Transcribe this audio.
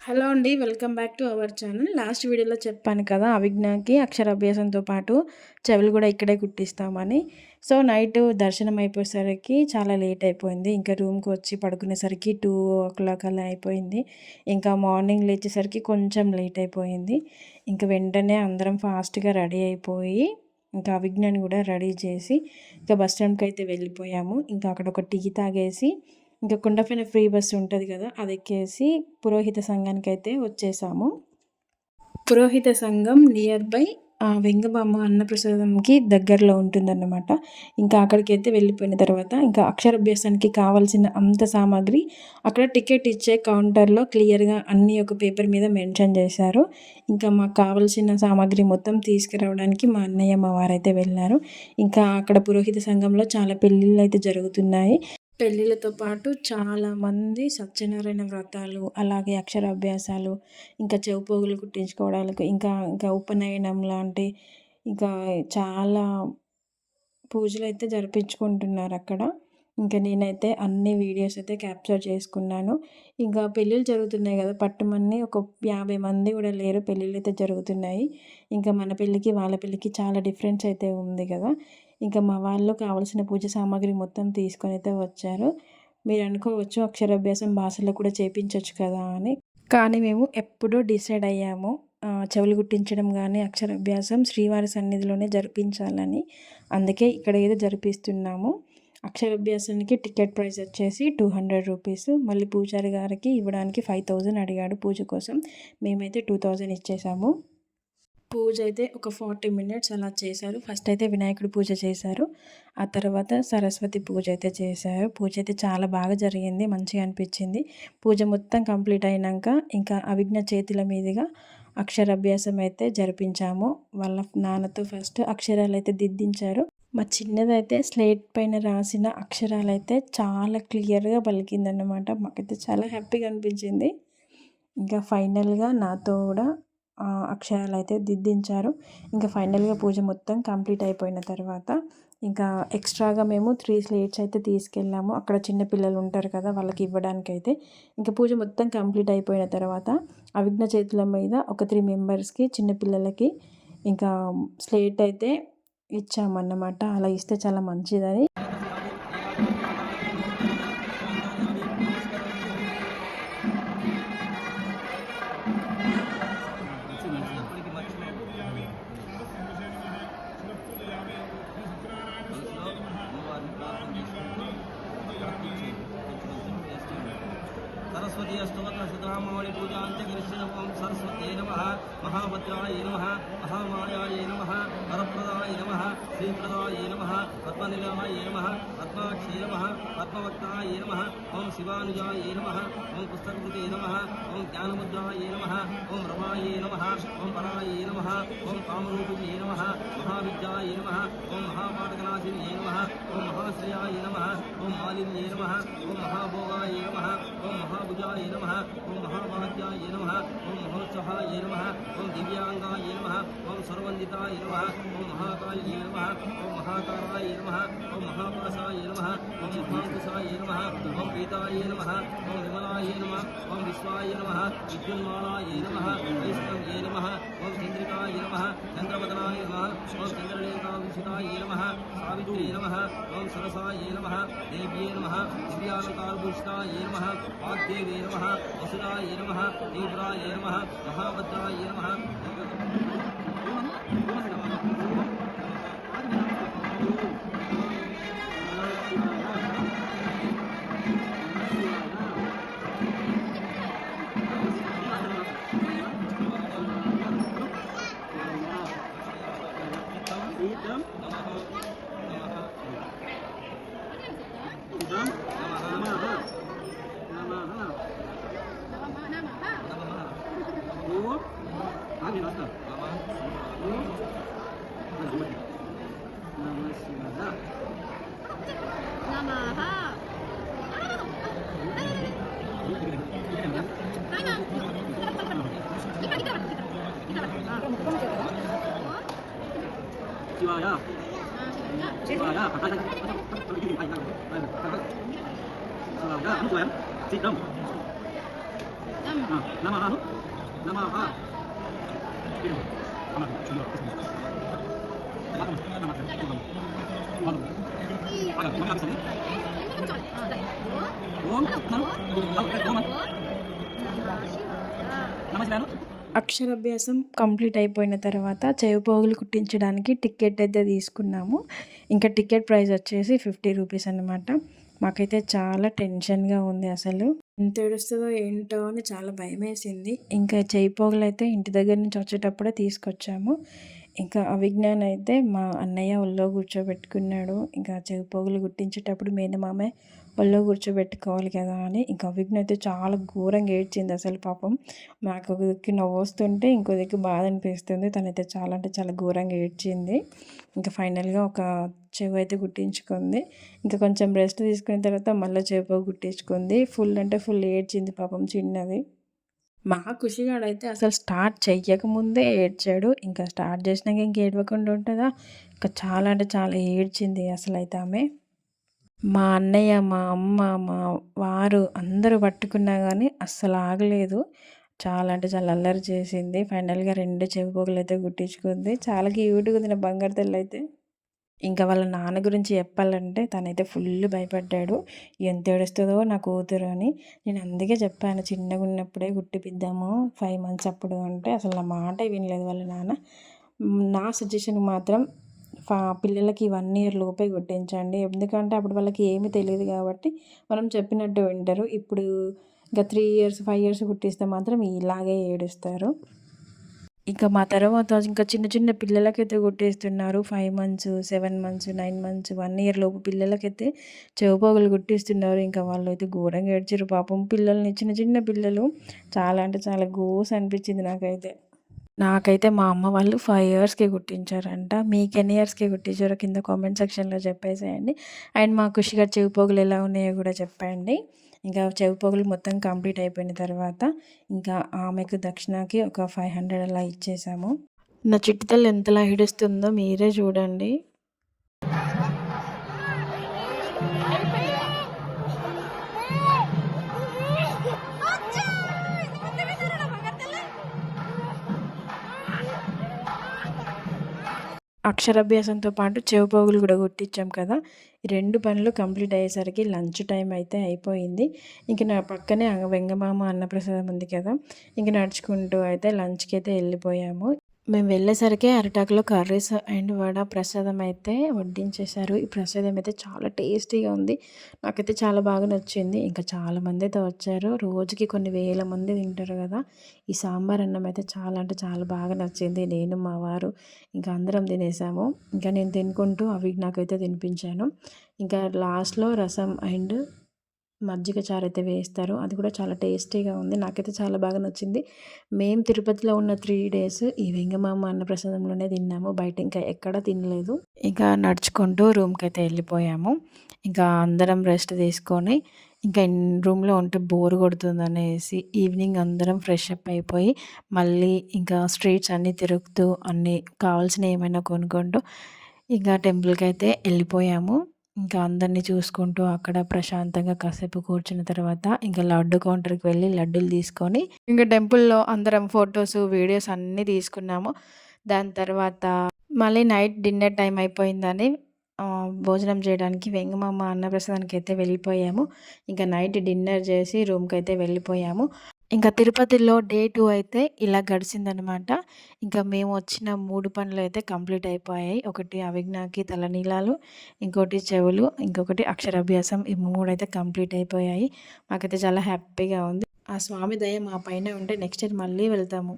Hello అండి welcome back to our channel. Last వీడియోలో చెప్పాను కదా అవిజ్ఞాకి అక్షరాభ్యాసంతో పాటు చెవులు కూడా ఇక్కడే కుట్టిస్తామని. సో నైట్ దర్శనం అయిపోయేసరికి చాలా లేట్ అయిపోయింది. ఇంకా రూమ్కి వచ్చి పడుకునేసరికి టూ ఓ క్లాక్ అలా అయిపోయింది. ఇంకా మార్నింగ్ లేచేసరికి కొంచెం లేట్ అయిపోయింది. ఇంకా వెంటనే అందరం ఫాస్ట్గా రెడీ అయిపోయి ఇంకా అవిజ్ఞాని కూడా రెడీ చేసి ఇంకా బస్ స్టాండ్కి అయితే వెళ్ళిపోయాము. ఇంకా అక్కడ ఒక టీ తాగేసి ఇంకా కొండపైన ఫ్రీ బస్సు ఉంటుంది కదా అది ఎక్కేసి పురోహిత సంఘానికి అయితే వచ్చేసాము. పురోహిత సంఘం నియర్ బై వెంగబామ్మ అన్నప్రసాదంకి దగ్గరలో ఉంటుందన్నమాట. ఇంకా అక్కడికి అయితే వెళ్ళిపోయిన తర్వాత ఇంకా అక్షరాభ్యాసానికి కావాల్సిన అంత సామాగ్రి అక్కడ టికెట్ ఇచ్చే కౌంటర్లో క్లియర్గా అన్నీ ఒక పేపర్ మీద మెన్షన్ చేశారు. ఇంకా మాకు కావాల్సిన సామాగ్రి మొత్తం తీసుకురావడానికి మా అన్నయ్య మా వారైతే వెళ్ళారు. ఇంకా అక్కడ పురోహిత సంఘంలో చాలా పెళ్ళిళ్ళు అయితే జరుగుతున్నాయి. పెళ్ళిళ్ళతో పాటు చాలామంది సత్యనారాయణ వ్రతాలు అలాగే అక్షరాభ్యాసాలు ఇంకా చెవిపోగులు కుట్టించుకోవడానికి ఇంకా ఇంకా ఉపనయనం లాంటి ఇంకా చాలా పూజలు అయితే జరిపించుకుంటున్నారు అక్కడ. ఇంకా నేనైతే అన్ని వీడియోస్ అయితే క్యాప్చర్ చేసుకున్నాను. ఇంకా పెళ్ళిళ్ళు జరుగుతున్నాయి కదా పట్టుమని ఒక యాభై మంది కూడా లేరు పెళ్ళిళ్ళు అయితే జరుగుతున్నాయి. ఇంకా మన పెళ్ళికి వాళ్ళ పెళ్ళికి చాలా డిఫరెన్స్ అయితే ఉంది కదా. ఇంకా మా వాళ్ళు కావాల్సిన పూజ సామాగ్రి మొత్తం తీసుకొని అయితే వచ్చారు. మీరు అనుకోవచ్చు అక్షరాభ్యాసం భాషలో కూడా చేపించవచ్చు కదా అని. కానీ మేము ఎప్పుడూ డిసైడ్ అయ్యాము. చెవులు గుట్టించడం కానీ అక్షరాభ్యాసం శ్రీవారి సన్నిధిలోనే జరిపించాలని. అందుకే ఇక్కడ ఏదో జరిపిస్తున్నాము. అక్షరాభ్యాసానికి టికెట్ ప్రైస్ వచ్చేసి టూ హండ్రెడ్ రూపీస్. మళ్ళీ పూజారి గారికి ఇవ్వడానికి ఫైవ్ థౌజండ్ అడిగాడు పూజ కోసం. మేమైతే టూ థౌజండ్ ఇచ్చేసాము. పూజ అయితే ఒక ఫార్టీ మినిట్స్ అలా చేశారు. ఫస్ట్ అయితే వినాయకుడి పూజ చేశారు. ఆ తర్వాత సరస్వతి పూజ అయితే చేశారు. పూజ అయితే చాలా బాగా జరిగింది. మంచిగా అనిపించింది. పూజ మొత్తం కంప్లీట్ అయినాక ఇంకా అవిఘ్న చేతుల మీదుగా అక్షరాభ్యాసం అయితే జరిపించాము. వాళ్ళ నాన్నతో ఫస్ట్ అక్షరాలు అయితే దిద్దించారు. మా చిన్నదైతే స్లేట్ పైన రాసిన అక్షరాలు అయితే చాలా క్లియర్గా పలికిందన్నమాట. మాకైతే చాలా హ్యాపీగా అనిపించింది. ఇంకా ఫైనల్గా నాతో కూడా అక్షరాలు అయితే దిద్దించారు. ఇంకా ఫైనల్గా పూజ మొత్తం కంప్లీట్ అయిపోయిన తర్వాత ఇంకా ఎక్స్ట్రాగా మేము త్రీ స్లేట్స్ అయితే తీసుకెళ్ళాము. అక్కడ చిన్న పిల్లలు ఉంటారు కదా వాళ్ళకి ఇవ్వడానికి అయితే ఇంకా పూజ మొత్తం కంప్లీట్ అయిపోయిన తర్వాత అవిఘ్న చేతుల మీద ఒక త్రీ మెంబర్స్కి చిన్నపిల్లలకి ఇంకా స్లేట్ అయితే ఇచ్చామన్నమాట. అలా ఇస్తే చాలా మంచిదని. సరస్వతి అష్టవత్ర సుధామాణి పూజాంతగిరిశివం సరస్వతి నమ మహాభద్రాయ నమ మహామాయాయ నమ వరప్రదాయ నమ శ్రీప్రదాయ నమ పద్మనిలయాయ నమ आत्मा क्षेम आत्मवक्ता ये नम ओं शिवाजा ये नम ओं पुस्तकृते नम ओं ज्ञानमुद्रा ये नम ओं रमाये नम ओं पराये नम ओं कामरूपिणे नम महाविद्याये नम ओं महापाटकनाशिने नम ओं महाश्रयाय नम ओं मालिन्ये नम ओं महाभोगाय नम ओं महाभुजाय नम ओं महाभाग्याय नम ओं महोत्सहाय नम ओं दिव्यांगाय नम ओं सर्वन्दिताय नम ओं महाकाल्ये नम ओं महाकाराय नम ओं महापासाय नमः। ॐ महाङ्कुशाय नमः। ॐ पीताय नमः। ॐ विमलाय नमः। ॐ विश्वाय नमः। विद्युन्मालाय नमः। वैष्णव्ये नमः। ॐ चन्द्रिकाय नमः। चन्द्रवदनाय नमः। ॐ चन्द्रलेखाविषिताय नमः। सावित्र्ये नमः। ॐ सरसाय नमः। देव्ये नमः। दिव्यालङ्कारभूषिताय नमः। वाग्देवी नमः। वसुदाय नमः। तीव्राय नमः। महाभद्राय नमः। ನಮಃ ನಮಃ jiwaya jiwaya jiwaya jiwaya sikdam nama ha nama ha Nama siapa? Nama అక్షరాభ్యాసం కంప్లీట్ అయిపోయిన తర్వాత చెవిపోగులు కుట్టించడానికి టికెట్ అయితే తీసుకున్నాము. ఇంకా టికెట్ ప్రైస్ వచ్చేసి ఫిఫ్టీ రూపీస్ అనమాట మాకైతే చాలా టెన్షన్గా ఉంది అసలు. ఎంత ఏడుస్తుందో ఏంటో అని చాలా భయం వేసింది ఇంకా చేయిపోగులు అయితే ఇంటి దగ్గర నుంచి వచ్చేటప్పుడే తీసుకొచ్చాము. ఇంకా అవిజ్ఞాన్ అయితే మా అన్నయ్య ఒళ్ళో కూర్చోబెట్టుకున్నాడు. ఇంకా చెవిపోగులు పోగులు మేనమామే పళ్ళో కూర్చోబెట్టుకోవాలి కదా అని. ఇంకా విఘ్న అయితే చాలా ఘోరంగా ఏడ్చింది అసలు పాపం. నాకు ఒక దిక్కు నవ్వు వస్తుంటే ఇంకో దిక్కు బాధ అనిపిస్తుంది. తనైతే చాలా అంటే చాలా ఘోరంగా ఏడ్చింది. ఇంకా ఫైనల్గా ఒక చెవు అయితే కుట్టించుకుంది ఇంకా కొంచెం రెస్ట్ తీసుకున్న తర్వాత మళ్ళీ చెవి కుట్టించుకుంది ఫుల్ అంటే ఫుల్ ఏడ్చింది పాపం చిన్నది. మా ఖుషిగాడైతే అసలు స్టార్ట్ చెయ్యకముందే ఏడ్చాడు. ఇంకా స్టార్ట్ చేసినాక ఇంక ఏడవకుండా ఉంటుందా? ఇంకా చాలా అంటే చాలా ఏడ్చింది అసలు అయితే ఆమె. మా అన్నయ్య మా అమ్మ మా వారు అందరూ పట్టుకున్నా కానీ అస్సలు ఆగలేదు. చాలా అంటే చాలా అల్లరి చేసింది. ఫైనల్గా రెండు చెవిపోగులు అయితే గుట్టించుకుంది. చాలా క్యూట్గా ఉంది నా బంగారు తెల్ల అయితే. ఇంకా వాళ్ళ నాన్న గురించి చెప్పాలంటే తనైతే ఫుల్ భయపడ్డాడు. ఎంత ఏడుస్తుందో నా కూతురు అని. నేను అందుకే చెప్పాను చిన్నగా ఉన్నప్పుడే గుట్టిపిద్దాము ఫైవ్ మంత్స్ అప్పుడు అంటే అసలు నా మాట వినలేదు వాళ్ళ నాన్న. నా సజెషన్ మాత్రం ఫా పిల్లలకి వన్ ఇయర్ లోపే కొట్టించండి. ఎందుకంటే అప్పుడు వాళ్ళకి ఏమీ తెలియదు కాబట్టి మనం చెప్పినట్టు వింటారు. ఇప్పుడు ఇంకా త్రీ ఇయర్స్ ఫైవ్ ఇయర్స్ కుట్టిస్తే మాత్రం ఇలాగే ఏడుస్తారు. ఇంకా మా తర్వాత ఇంకా చిన్న చిన్న పిల్లలకైతే కుట్టిస్తున్నారు. Five months seven months nine months one year లోపు పిల్లలకైతే చెవుపోగులు కుట్టిస్తున్నారు. ఇంకా వాళ్ళు అయితే ఘోరంగా ఏడ్చారు. పాపం పిల్లల్ని చిన్న చిన్న పిల్లలు చాలా అంటే చాలా గోస్ అనిపించింది నాకైతే. నాకైతే మా అమ్మ వాళ్ళు ఫైవ్ ఇయర్స్కి కుట్టించారంట మీకు ఎన్ని ఇయర్స్కి కుట్టించారో కింద కామెంట్ సెక్షన్లో చెప్పేసేయండి. అండ్ మా ఖుషిగా చెవి పోగులు ఎలా ఉన్నాయో కూడా చెప్పండి. ఇంకా చెవి పోగులు మొత్తం కంప్లీట్ అయిపోయిన తర్వాత ఇంకా ఆమెకు దక్షిణకి ఒక ఫైవ్ హండ్రెడ్ అలా ఇచ్చేసాము. నా చిట్టితల్లి ఎంతలా హిడుస్తుందో మీరే చూడండి. అక్షరాభ్యాసంతో పాటు చెవిపోగులు కూడా కొట్టించాం కదా. ఈ రెండు పనులు కంప్లీట్ అయ్యేసరికి లంచ్ టైం అయితే అయిపోయింది. ఇంక నా పక్కనే వెంగమామ అన్నప్రసాదం ఉంది కదా. ఇంక నడుచుకుంటూ అయితే లంచ్కి అయితే వెళ్ళిపోయాము. మేము వెళ్ళేసరికి అరిటాకులో కర్రీస్ అండ్ వడ ప్రసాదం అయితే వడ్డించేశారు. ఈ ప్రసాదం అయితే చాలా టేస్టీగా ఉంది. నాకైతే చాలా బాగా నచ్చింది. ఇంకా చాలామంది అయితే వచ్చారు. రోజుకి కొన్ని వేల మంది తింటారు కదా. ఈ సాంబార్ అన్నం అయితే చాలా అంటే చాలా బాగా నచ్చింది. నేను మా వారు ఇంకా అందరం తినేసాము. ఇంకా నేను తినుకుంటూ అవి నాకైతే తినిపించాను. ఇంకా లాస్ట్లో రసం అండ్ మజ్జిగ చారు అయితే వేస్తారు అది కూడా చాలా టేస్టీగా ఉంది. నాకైతే చాలా బాగా నచ్చింది. మేము తిరుపతిలో ఉన్న త్రీ డేస్ ఈ వెంగమామ అన్న ప్రసాదంలోనే తిన్నాము. బయట ఇంకా ఎక్కడ తినలేదు. ఇంకా నడుచుకుంటూ రూమ్కి అయితే వెళ్ళిపోయాము. ఇంకా అందరం రెస్ట్ తీసుకొని ఇంకా రూమ్లో ఉంటే బోర్ కొడుతుంది అనేసి ఈవినింగ్ అందరం ఫ్రెష్ అప్ అయిపోయి మళ్ళీ ఇంకా స్ట్రీట్స్ అన్నీ తిరుగుతూ అన్నీ కావాల్సిన ఏమైనా కొనుక్కుంటూ ఇంకా టెంపుల్కి అయితే వెళ్ళిపోయాము. ఇంకా అందరినీ చూసుకుంటూ అక్కడ ప్రశాంతంగా కాసేపు కూర్చున్న తర్వాత ఇంకా లడ్డు కౌంటర్కి వెళ్ళి లడ్డూలు తీసుకొని ఇంకా టెంపుల్లో అందరం ఫొటోస్ వీడియోస్ అన్నీ తీసుకున్నాము. దాని తర్వాత మళ్ళీ నైట్ డిన్నర్ టైం అయిపోయిందని భోజనం చేయడానికి వెంగమామ అన్నప్రసాదానికి అయితే వెళ్ళిపోయాము. ఇంకా నైట్ డిన్నర్ చేసి రూమ్కి అయితే వెళ్ళిపోయాము. ఇంకా తిరుపతిలో డే టూ అయితే ఇలా గడిచిందనమాట ఇంకా మేము వచ్చిన మూడు పనులు అయితే కంప్లీట్ అయిపోయాయి. ఒకటి అవిజ్ఞాకి తలనీలాలు ఇంకోటి చెవులు ఇంకొకటి అక్షరాభ్యాసం. ఈ మూడు అయితే కంప్లీట్ అయిపోయాయి. మాకైతే చాలా హ్యాపీగా ఉంది. ఆ స్వామి దయ మా పైన ఉంటే నెక్స్ట్ ఇయర్ మళ్ళీ వెళ్తాము.